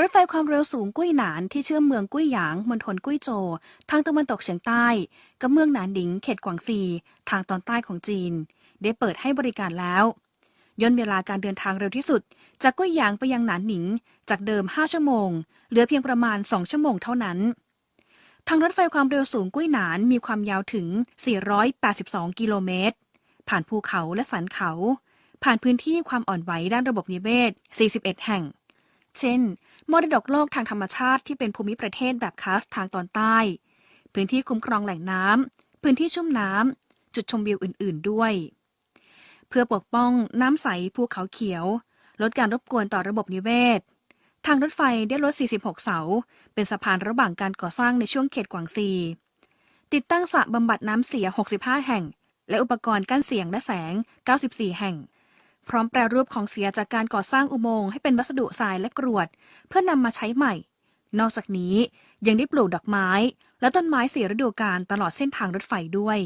รถไฟความเร็วสูงกุ้ยหนานที่เชื่อมเมืองกุ้ยหยางมณฑลกุ้ยโจวทางตะวันตกเฉียงใต้ กับเมืองหนานหนิงเขตกวางซี ทางตอนใต้ของจีน ได้เปิดให้บริการแล้วย่นเวลาการเดินทางเร็วที่สุด จากกุ้ยหยางไปยังหนานหนิง จากเดิม 5 ชั่วโมง เหลือเพียงประมาณ 2 ชั่วโมงเท่านั้น ทางรถไฟความเร็วสูงกุ้ยหนานมีความยาวถึง 482 กิโลเมตร ผ่านภูเขาและสันเขา ผ่านพื้นที่ความอ่อนไหวด้านระบบนิเวศ 41 แห่ง เช่น มรดกโลกทางธรรมชาติที่เป็นภูมิประเทศแบบคัสทางตอนใต้ พื้นที่คุ้มครองแหล่งน้ำพื้นที่ชุ่มน้ำจุดชมวิวอื่น ๆ ด้วย เพื่อปกป้องน้ำใสภูเขาเขียว ลดการรบกวนต่อระบบนิเวศ ทางรถไฟได้ลด 46 เสา เป็นสะพานระหว่างการก่อสร้างในช่วงเขตกวางซีติดตั้งสระบำบัดน้ำเสีย 65 แห่ง และอุปกรณ์กั้นเสียงและแสง 94 แห่ง พร้อมแปรรูปของเสียจากการก่อสร้างอุโมงค์ให้เป็นวัสดุทรายและกรวด เพื่อนำมาใช้ใหม่ นอกจากนี้ยังได้ปลูกดอกไม้ และต้นไม้สีฤดูกาลตลอดเส้นทางรถไฟด้วย